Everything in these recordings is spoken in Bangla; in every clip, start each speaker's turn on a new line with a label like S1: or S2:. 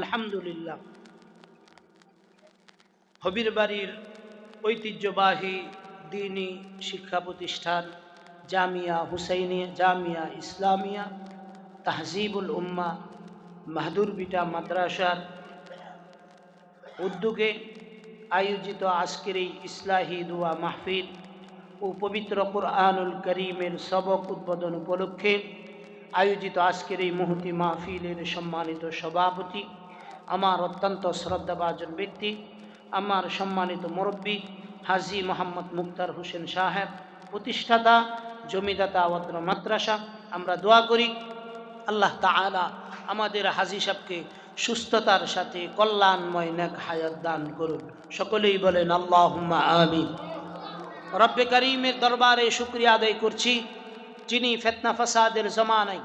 S1: আলহামদুলিল্লাহ। হবির বাড়ির ঐতিহ্যবাহী দিনী শিক্ষা প্রতিষ্ঠান জামিয়া হুসাইনিয়া জামিয়া ইসলামিয়া, তাহজিবুল উম্মা, মাহদুর বিটা মাদ্রাসার উদ্যোগে আয়োজিত আজকের এই ইসলাহি দোয়া মাহফিল ও পবিত্র কোরআনুল করিমের সবক উদ্বোধন উপলক্ষে আয়োজিত আজকের এই মুহূর্তে মাহফিলের সম্মানিত সভাপতি আমার অত্যন্ত শ্রদ্ধাভাজন ব্যক্তি, আমার সম্মানিত মুরব্বী হাজি মোহাম্মদ মুক্তার হোসেন সাহেব, প্রতিষ্ঠাতা, জমিদাতা আওয়াদ্র মাদ্রাসা। আমরা দোয়া করি, আল্লাহ তাআলা আমাদের হাজি সাহেবকে সুস্থতার সাথে কল্যাণময় নেক হায়াত দান করুন সকলেই বলেন আল্লাহ আমিন। রব্বে করিমের দরবারে শুক্রিয়া আদায় করছি, যিনি ফেতনা ফাসাদের জমানায়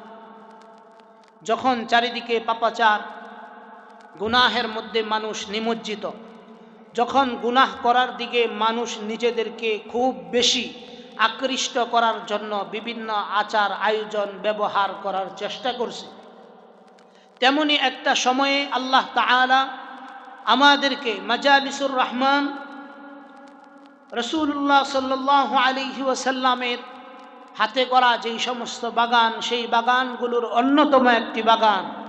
S1: যখন চারিদিকে পাপাচার গুনাহের মধ্যে মানুষ নিমজ্জিত। যখন গুনাহ করার দিকে মানুষ নিজেদেরকে খুব বেশি আকৃষ্ট করার জন্য বিভিন্ন আচার, আয়োজন, ব্যবহার করার চেষ্টা করছে। তেমনি একটা সময়ে আল্লাহ তাআলা আমাদেরকে মাজালিসুর রহমান রসুল্লাহ সাল্লাহ আলিহি ওসাল্লামের হাতে করা যেই সমস্ত বাগান, সেই বাগানগুলোর অন্যতম একটি বাগান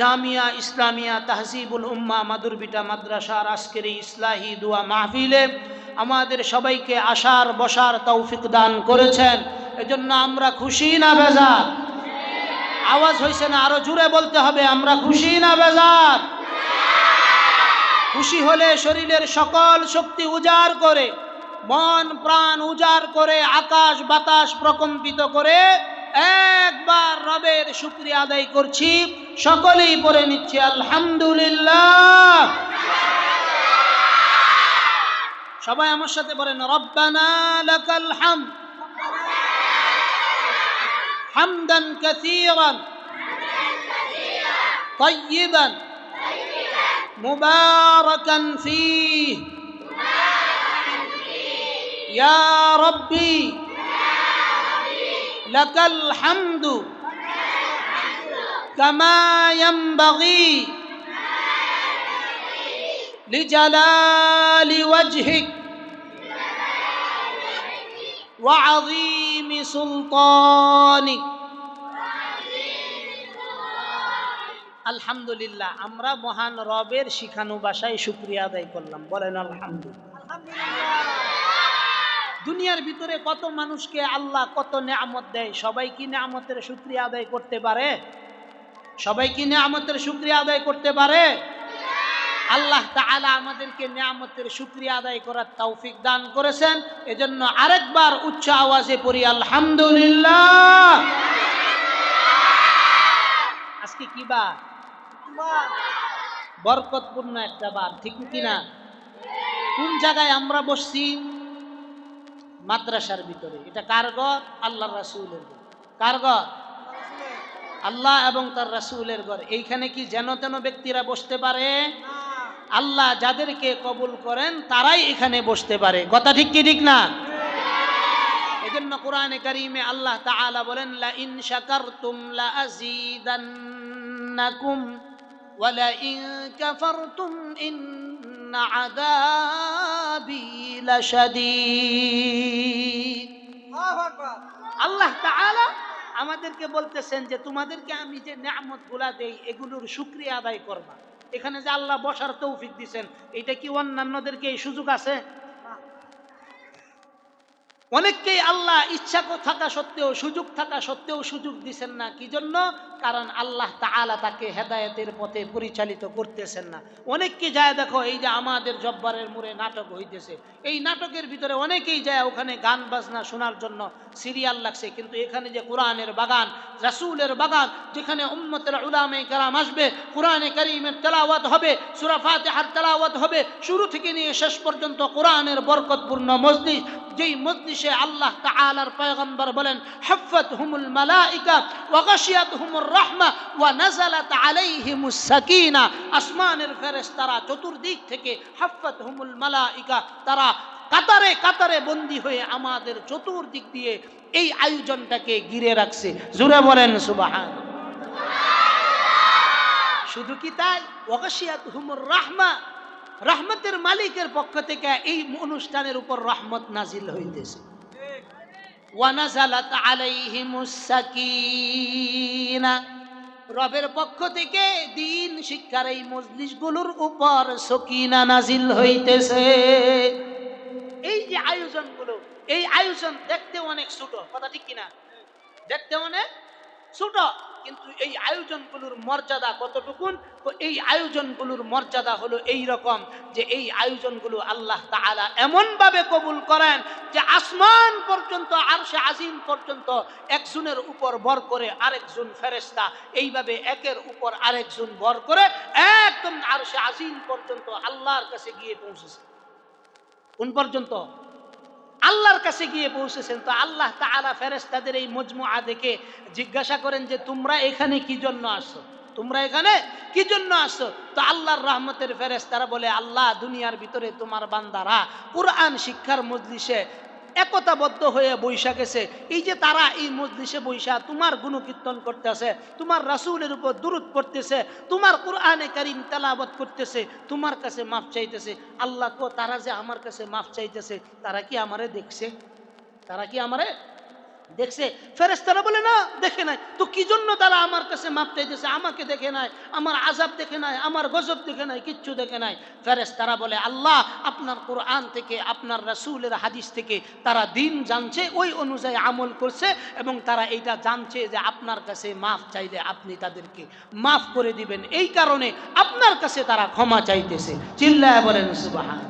S1: জামিয়া ইসলামিয়া তাহজিবুল উম্মা মাদুরবিটা মাদ্রাসার আজকের এই ইসলাহি দুয়া মাহফিলে আমাদের সবাইকে আসার বসার তৌফিক দান করেছেন। এজন্য আমরা খুশি না বেজার? আওয়াজ হয়েছে না, আরও জুড়ে বলতে হবে, আমরা খুশি না বেজার? খুশি হলে শরীরের সকল শক্তি উজাড় করে, মন প্রাণ উজাড় করে, আকাশ বাতাস প্রকম্পিত করে একবার রবের শুক্রিয়া আদায় করছি সকলেই পড়ে নিচ্ছে আলহামদুলিল্লাহ সবাই আমার সাথে বলেন রব্বানা লাকাল হাম হামদান কাসীরান طيبا مباركا فيه يا ربي لك الحمد كما ينبغي لجلال وجهك وعظيم سلطانك আলহামদুলিল্লাহ আমরা মহান রবের শিখানো ভাষায় শুক্রিয়া আদায় করলাম বলেন আলহামদুলিল্লাহ দুনিয়ার ভিতরে কত মানুষকে আল্লাহ কত নেয়ামত দেয়? সবাই কি নেয়ামতের শুক্রিয়া আদায় করতে পারে? সবাই কি নেয়ামতের শুক্রিয়া আদায় করতে পারে? আল্লাহ তাআলা আমাদেরকে নেয়ামতের শুক্রিয়া আদায় করার তৌফিক দান করেছেন। এজন্য আরেকবার উচ্চ আওয়াজে পড়ি, আলহামদুলিল্লাহ। আজকে কি বার? বরকতপূর্ণ একটা বার, ঠিক কিনা? কোন জায়গায় আমরা বসছি? মাদ্রাসার ভিতরে। এটা কার ঘর? আল্লাহ রাসুলের ঘর। কার ঘর? আল্লাহ এবং তার রাসুলের ঘর। এইখানে কি যেন তেন ব্যক্তিরা বসতে পারে? আল্লাহ যাদেরকে কবুল করেন, তারাই এখানে বসতে পারে। কথা ঠিক কি ঠিক না? এজন্য কোরআনে কারিমে আল্লাহ তাআলা বলেন লা ইন শাকারতুম লা আযীদান্নাকুম ওয়া লা ইন কাফারতুম ইন্ন আল্লাহ তাআলা আমাদেরকে বলতেছেন যে তোমাদেরকে আমি যে নামতগুলা দেই এগুলোর শুক্রিয়া আদায় করবা। এখানে যে আল্লাহ বসার তৌফিক দিছেন এটা কি অন্যান্যদেরকে এই সুযোগ আছে? অনেককেই আল্লাহ ইচ্ছা থাকা সত্ত্বেও, সুযোগ থাকা সত্ত্বেও সুযোগ দিছেন না। কি জন্য? কারণ আল্লাহ তাআলা তাকে হেদায়েতের পথে পরিচালিত করতেছেন না। অনেককে যায়, দেখো, এই যে আমাদের জব্বারের মুড়ে নাটক হইতেছে। এই নাটকের ভিতরে অনেকেই যায় ওখানে গান বাজনা শোনার জন্য সিরিয়াল লাগছে। কিন্তু এখানে যে কোরআনের বাগান, রাসূলের বাগান, যেখানে উম্মতের উলামে কালাম আসবে, কোরআনে কারীমের তেলাওয়াত হবে, সূরা ফাতিহার তেলাওয়াত হবে, শুরু থেকে নিয়ে শেষ পর্যন্ত কোরআনের বরকতপূর্ণ মসজিদ যেই মজলিসে আল্লাহ তাআলার পয়গম্বর বলেন, হাফাত হুমুল মালাইকা ওয়া গাশিয়াত হুমুর রাহমা ওয়া নাযালাত আলাইহিমুস সাকিনা। আসমানের ফেরেশতারা চতুর্দিক থেকে হাফাত হুমুল মালাইকা, তারা কাতারে কাতারে বন্দী হয়ে আমাদের চতুর্দিক দিয়ে এই আয়োজনটাকে ঘিরে রাখছে। জুড়ে বলেন সুবাহান শুধু কি তাই? ওয়াগাশিয়াত হুমুর রাহমা রহমতের মালিকের পক্ষ থেকে এই অনুষ্ঠানের উপর রহমত নাজিল হইতেছে। রবের পক্ষ থেকে দিন শিক্ষার এই মজলিসগুলোর উপর সকিনা নাজিল হইতেছে। এই যে আয়োজনগুলো, এই আয়োজন দেখতে অনেক ছোট, কথা ঠিক কিনা? দেখতে অনেক ছোট, কিন্তু এই আয়োজনগুলোর মর্যাদা কতটুকুন? এই আয়োজনগুলোর মর্যাদা হলো এই রকম যে এই আয়োজনগুলো আল্লাহ তাআলা এমনভাবে কবুল করেন যে আসমান পর্যন্ত, আরশে আজিম পর্যন্ত একজনের উপর ভর করে আরেকজন ফেরেশতা, এইভাবে একের উপর আরেকজন ভর করে একদম আরশে আজিম পর্যন্ত আল্লাহর কাছে গিয়ে পৌঁছেছে। কোন পর্যন্ত? আল্লাহর কাছে গিয়ে পৌঁছেছেন। তো আল্লাহ তালা ফেরেস্তাদের এই মজমুআ দেখে জিজ্ঞাসা করেন যে, তোমরা এখানে কি জন্য আসো? তোমরা এখানে কি জন্য আসো? তো আল্লাহর রহমতের ফেরেস্তারা বলে, আল্লাহ, দুনিয়ার ভিতরে তোমার বান্দারা কোরআন শিক্ষার মজলিসে একতাবদ্ধ হয়ে বৈশা গেছে এই যে তারা এই মজলিসে বৈশা, তোমার গুণকীর্তন করতেছে, তোমার রাসুলের উপর দূরত পড়তেছে তোমার কোরআনে কারিম তালাবত করতেছে, তোমার কাছে মাফ চাইতেছে, আল্লাহ কো তারা যে আমার কাছে মাফ চাইতেছে, তারা কি আমারে দেখছে? তারা কি আমারে দেখছে ফেরেস্তারা বলে না দেখে নাই। তো কি জন্য তারা আমার কাছে মাপ চাইতেছে? আমাকে দেখে নাই আমার আজাব দেখে নাই আমার গজব দেখে নাই কিচ্ছু দেখে নাই। ফেরেস্তারা বলে আল্লাহ আপনার কোরআন থেকে আপনার রাসূলের হাদিস থেকে তারা দিন জানছে ওই অনুযায়ী আমল করছে এবং তারা এইটা জানছে যে আপনার কাছে মাফ চাইলে আপনি তাদেরকে মাফ করে দিবেন। এই কারণে আপনার কাছে তারা ক্ষমা চাইতেছে। চিল্লায় বলেন সুবাহান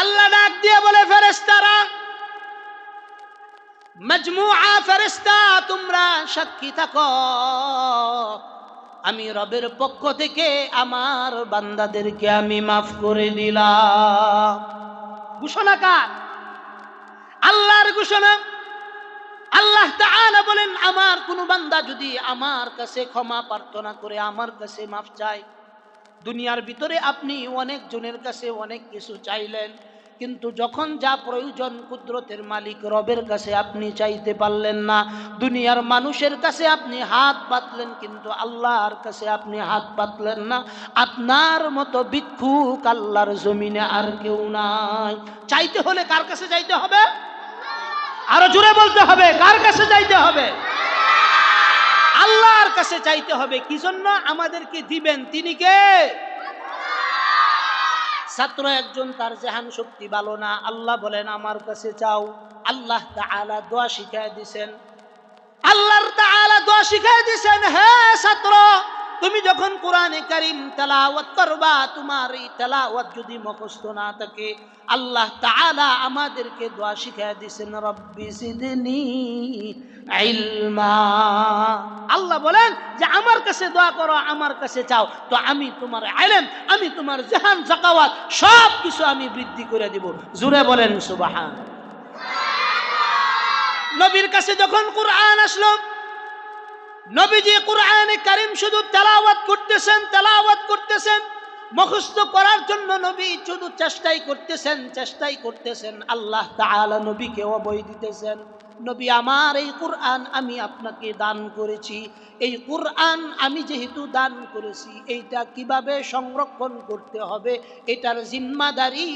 S1: আল্লাহ ডাক দিয়ে বলে ফেরেস্তারা মজমুআ ফেরেশতা, তোমরা সাক্ষী থাকো। আমি রবের পক্ষ থেকে আমার বান্দাদেরকে আমি মাফ করে দিলাম। ঘোষণা কার? আল্লাহর ঘোষণা। আল্লাহ বলেন, আমার কোনো বান্দা যদি আমার কাছে ক্ষমা প্রার্থনা করে, আমার কাছে মাফ চায়, দুনিয়ার ভিতরে আপনি অনেক জনের কাছে অনেক কিছু চাইলেন কিন্তু যখন যা প্রয়োজন কুদরতের মালিক রবের কাছে আপনি চাইতে পারলেন না, দুনিয়ার মানুষের কাছে আপনি হাত পাতলেন কিন্তু আল্লাহর কাছে আপনি হাত পাতলেন না, আপনার মতো ভিক্ষুক আল্লাহর জমিনে আর কেউ নাই। চাইতে হলে কার কাছে যাইতে হবে? আরও জোরে বলতে হবে, কার কাছে যাইতে হবে? আল্লাহর কাছে চাইতে হবে কি জন্য আমাদেরকে দিবেন? তিনি কে? ছাত্র একজন, তার জেহান শক্তি ভালো না। আল্লাহ বলেন, আমার কাছে চাও, আল্লাহ তাআলা দোয়া শিখায় দিছেন। আল্লাহর তাআলা দোয়া শিখায় দিছেন হ্যাঁ ছাত্র তুমি যখন কোরআনে কারিম তেলাওয়াত করবা, তোমার এই তেলাওয়াত যদি মুখস্থ না থাকে, আল্লাহ তাআলা আমাদেরকে দোয়া শিখায় দিছেন রব্বি সিদনি ইলমা। আল্লাহ বলেন যে, আমার কাছে দোয়া করো, আমার কাছে চাও। তো আমি তোমার আলেম, আমি তোমার জাহান, জাকাওয়াত সব কিছু আমি বৃদ্ধি করে দিব। জুড়ে বলেন সুবাহান নবীর কাছে যখন কোরআন আসলো নবীজি কোরআনে কারিম শুধু তেলাওয়াত করতেছেন তেলাওয়াত করতেছেন, মুখস্থ করার জন্য নবী শুধু চেষ্টাই করতেছেন চেষ্টাই করতেছেন। আল্লাহ তাআলা নবীকে অবৈ দিতেছেন, নবী আমার এই কোরআন আমি আপনাকে দান করেছি, এই কোরআন আমি যেহেতু দান করেছি, এইটা কীভাবে সংরক্ষণ করতে হবে, এটার জিম্মাদারি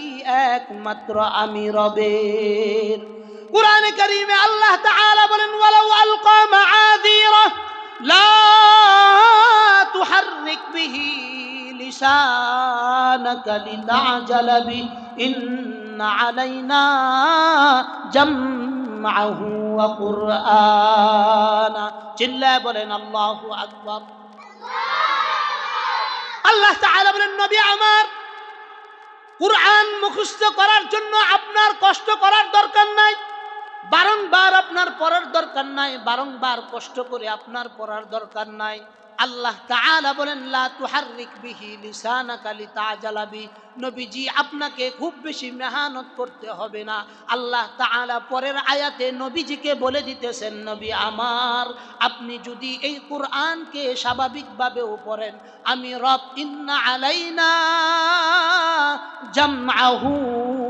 S1: একমাত্র আমি রবের। কোরআনে কারিমে আল্লাহ তাআলা বলেন, ওয়ালাউ আলকা লিতা'জালা বি ইন্না আলাইনা জামআহু ওয়া কুরআনা চিল্লায় বলেন আল্লাহু বলেন নবী আমার কোরআন মুখস্থ করার জন্য আপনার কষ্ট করার দরকার নাই। বারংবার আপনার পড়ার দরকার নাই। বারংবার কষ্ট করে আপনার পড়ার দরকার নাই। আল্লাহ তাআলা বলেন, লা তুহাররিক বিহি লিসানাকা লিতাজালা বি। নবীজি, আপনাকে খুব বেশি মেহনত করতে হবে না। আল্লাহ তাআলা পরের আয়াতে নবীজিকে বলে দিতেছেন, নবী আমার, আপনি যদি এই কোরআনকে স্বাভাবিকভাবেও পড়েন, আমি রব, ইন্না আলাইনা জামআহু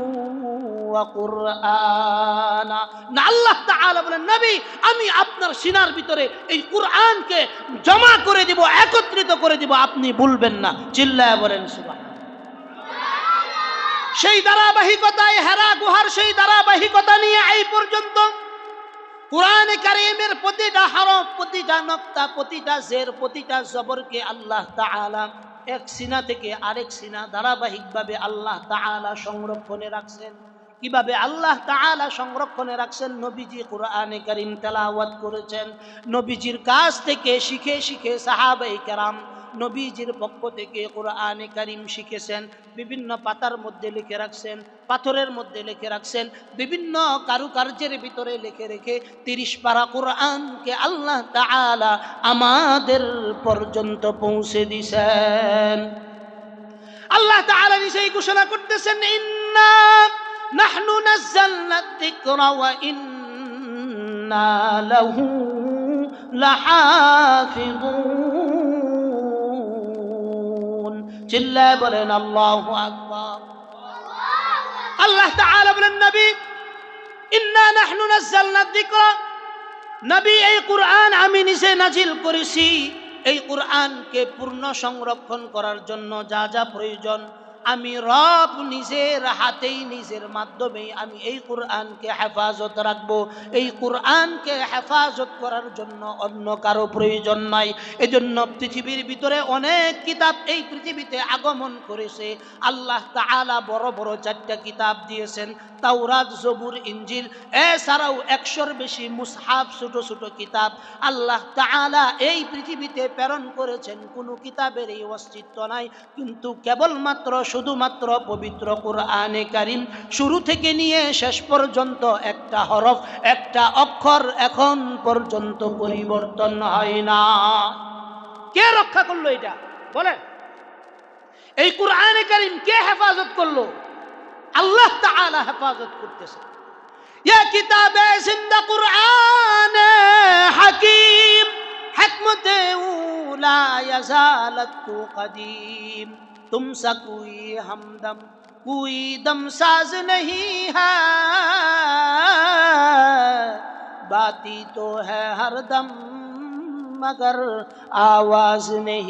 S1: আমি আপনার সিনার ভিতরে এই কোরআনকে জমা করে দিব, একত্রিত করে দিব, আপনি ভুলবেন না। চিল্লায় বলেন সেই ধারাবাহিকতায় হেরা গুহার সেই ধারাবাহিকতা নিয়ে এই পর্যন্ত কোরআনে কারিমের প্রতিটা হরফ, প্রতিটা নক্তা, প্রতিটা জের, প্রতিটা জবরকে আল্লাহ তাআলা এক সিনা থেকে আরেক সিনা ধারাবাহিকভাবে আল্লাহ তাআলা সংরক্ষণে রাখছেন। কীভাবে আল্লাহ তাআলা সংরক্ষণে রাখছেন? নবীজি কোরআনে কারিম তেলাওয়াত করেছেন। নবীজির কাছ থেকে শিখে শিখে সাহাবাই কেরাম নবীজির পক্ষ থেকে কোরআনে কারিম শিখেছেন। বিভিন্ন পাতার মধ্যে লিখে রাখছেন, পাথরের মধ্যে লিখে রাখছেন, বিভিন্ন কারুকার্যের ভিতরে লিখে রেখে তিরিশ পারা কোরআনকে আল্লাহ তাআলা আমাদের পর্যন্ত পৌঁছে দিছেন। আল্লাহ তাআলা নিজেই ঘোষণা করতেছেন, ইন্না নাযালনা যিকরা ওয়া ইন্না লাহু লাহাফিজুন। চিল্লায় বলেন, আল্লাহু আকবার। আল্লাহ তাআলা বলেন, নবী, ইন্না নাহনু নাযালনা যিকরা। নবী, এই কোরআন আমি নিজে নাজিল করেছি। এই কোরআনকে পূর্ণ সংরক্ষণ করার জন্য যা যা প্রয়োজন আমি রব নিজের হাতেই নিজের মাধ্যমেই আমি এই কোরআনকে হেফাজত রাখব। এই কোরআনকে হেফাজত করার জন্য অন্য কারও প্রয়োজন নাই। এজন্য পৃথিবীর ভিতরে অনেক কিতাব এই পৃথিবীতে আগমন করেছে। আল্লাহ তাআলা বড় বড় চারটা কিতাব দিয়েছেন। তাওরাত, জবুর ইঞ্জিল এছাড়াও একশোর বেশি মুসহাব ছোট ছোট কিতাব। আল্লাহ তাআলা এই পৃথিবীতে প্রেরণ করেছেন। কোনো কিতাবের এই অস্তিত্ব নাই। কিন্তু কেবলমাত্র শুধুমাত্র পবিত্র কোরআনে কারিম। শুরু থেকে নিয়ে শেষ পর্যন্ত একটা হরফ, একটা অক্ষর এখন পর্যন্ত পরিবর্তন হয় না। কে রক্ষা করল এটা? বলেন। এই কোরআনে কারিম কে হেফাজত করল? আল্লাহ তাআলা হেফাজত করতেছে। ইয়া কিতাবে জিন্দা কুরআন হাকিম, হিকমতে উলা ইয়াজালত কদীম। तुमसा कोई हमदम कोई दम साज नहीं है बाती तो है हर दम মগর আওয়াজ নেই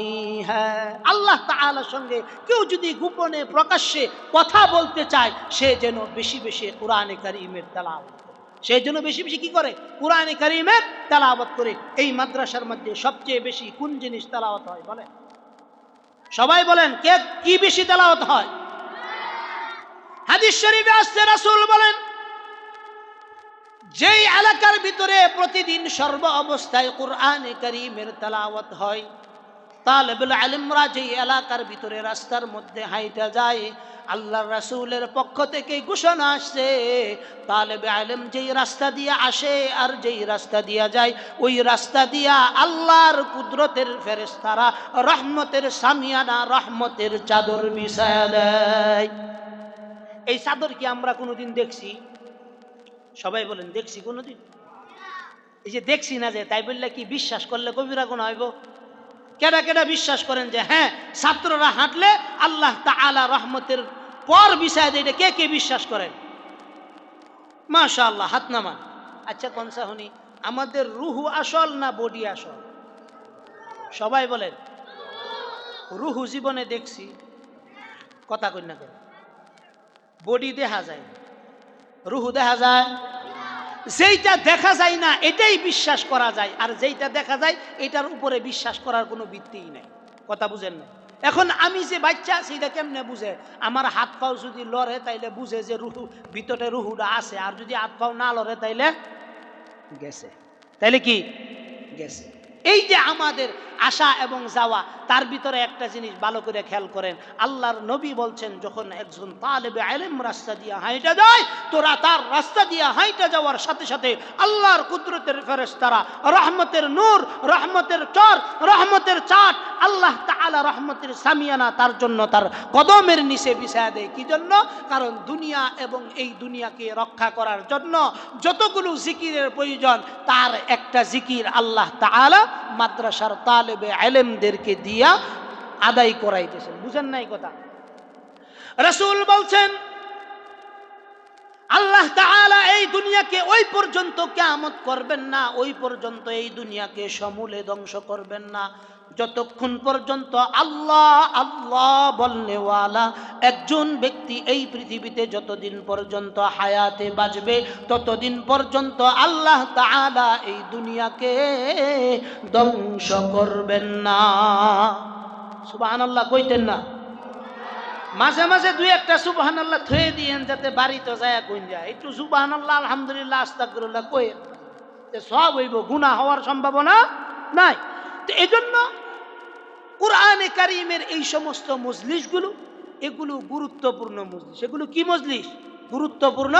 S1: হ্যাঁ আল্লাহ তাআলার সঙ্গে কেউ যদি গোপনে প্রকাশ্যে কথা বলতে চায় সে যেন বেশি বেশি কোরআনে কারিমের তেলাওয়াত করে সে যেন বেশি বেশি কি করে কোরআনে কারিমের তেলাওয়াত করে এই মাদ্রাসার মধ্যে সবচেয়ে বেশি কোন জিনিস তেলাওয়াত হয় বলেন সবাই বলেন, কে কি বেশি তেলাওয়াত হয়? হাদিস শরীফে আসছে, রাসূল বলেন, যেই এলাকার ভিতরে প্রতিদিন সর্ব অবস্থায় কোরআনে করিমের তেলাওয়াত হয় তালেবুল আলিমরা যেই এলাকার ভিতরে রাস্তার মধ্যে হাইটা যায়, আল্লাহর রাসুলের পক্ষ থেকে ঘোষণা আসছে তালেবে আলেম যেই রাস্তা দিয়ে আসে আর যেই রাস্তা দিয়া যায়, ওই রাস্তা দিয়া আল্লাহর কুদরতের ফেরেস্তারা রহমতের সামিয়ানা, রহমতের চাদর বিছায়া দেয়। এই চাদর কি আমরা কোনোদিন দেখছি? সবাই বলেন, দেখছি কোনোদিন? এই যে দেখছি না যে, তাই বললে কি বিশ্বাস করলে কবিরা কোনো হইব? কেডা কেডা বিশ্বাস করেন যে হ্যাঁ ছাত্ররা হাঁটলে আল্লাহ তাআলা রহমতের পর বিষয় এটা কে কে বিশ্বাস করেন? মাশা আল্লাহ হাত নামান। আচ্ছা কনসা হনি আমাদের রুহু আসল না বডি আসল? সবাই বলেন। রুহু জীবনে দেখছি, কথা কই না কেন। বডি দেখা যায় রুহু দেখা যায় যেইটা দেখা যায় না, এটাই বিশ্বাস করা যায়। আর যেইটা দেখা যায়, এটার উপরে বিশ্বাস করার কোনো ভিত্তিই নাই। কথা বুঝেন না এখন আমি যে বাচ্চা সেইটা কেমনে বুঝে? আমার হাত পাও যদি লড়ে, তাইলে বুঝে যে রুহু, ভিতরে রুহুটা আছে। আর যদি হাত পাও না লড়ে, তাইলে গেছে। তাইলে কি? গেছে। এই যে আমাদের আশা এবং যাওয়া, তার ভিতরে একটা জিনিস ভালো করে খেয়াল করেন। আল্লাহর নবী বলছেন, যখন একজন তালেবে আলেম রাস্তা দিয়ে হাইটা যায়, তোরা তার রাস্তা দিয়ে হাইটা যাওয়ার সাথে সাথে আল্লাহর কুদরতের ফেরেস্তারা রহমতের নূর, রহমতের চর, রহমতের চাট আল্লাহ তাআলা রহমতের সামিয়ানা তার জন্য তার কদমের নিচে বিছায়া দেয়। কি জন্য? কারণ দুনিয়া এবং এই দুনিয়াকে রক্ষা করার জন্য যতগুলো জিকিরের প্রয়োজন, তার একটা জিকির আল্লাহ তাআলা মাদ্রাসার তালেবে আলেমদেরকে দিয়া আদায় করাইতেছেন। বুঝেন নাই কথা? রসুল বলছেন, আল্লাহ তাআলা এই দুনিয়াকে ওই পর্যন্ত কেয়ামত করবেন না, ওই পর্যন্ত এই দুনিয়াকে সমূলে ধ্বংস করবেন না। যতক্ষণ পর্যন্ত আল্লাহ আল্লাহ বলনেওয়ালা একজন ব্যক্তি এই পৃথিবীতে যতদিন পর্যন্ত হায়াতে বাঁচবে, ততদিন পর্যন্ত আল্লাহ তাআলা এই দুনিয়াকে ধ্বংস করবেন না। সুবহানাল্লাহ, কইতেন না? মাঝে মাঝে দুই একটা সুবাহান আল্লাহ থয়ে দিয়েন যাতে বাড়িতে যায় কোন যায়। একটু সুবাহান আল্লাহ আলহামদুলিল্লাহ আস্তাকুল্লাহ কয়ে সব হইব গুণা হওয়ার সম্ভাবনা নাই। তো এই জন্য কোরআনে কারিমের এই সমস্ত মজলিসগুলো এগুলো গুরুত্বপূর্ণ মজলিস এগুলো কি মজলিস গুরুত্বপূর্ণ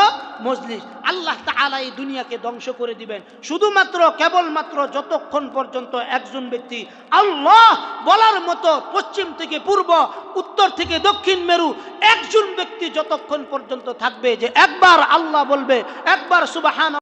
S1: মজলিস আল্লাহ তাআলা এই দুনিয়াকে ধ্বংস করে দিবেন। শুধুমাত্র, কেবলমাত্র যতক্ষণ পর্যন্ত একজন ব্যক্তি আল্লাহ বলার মতো পশ্চিম থেকে পূর্ব, উত্তর থেকে দক্ষিণ মেরু, একজন ব্যক্তি যতক্ষণ পর্যন্ত থাকবে যে একবার আল্লাহ বলবে, একবার সুবাহান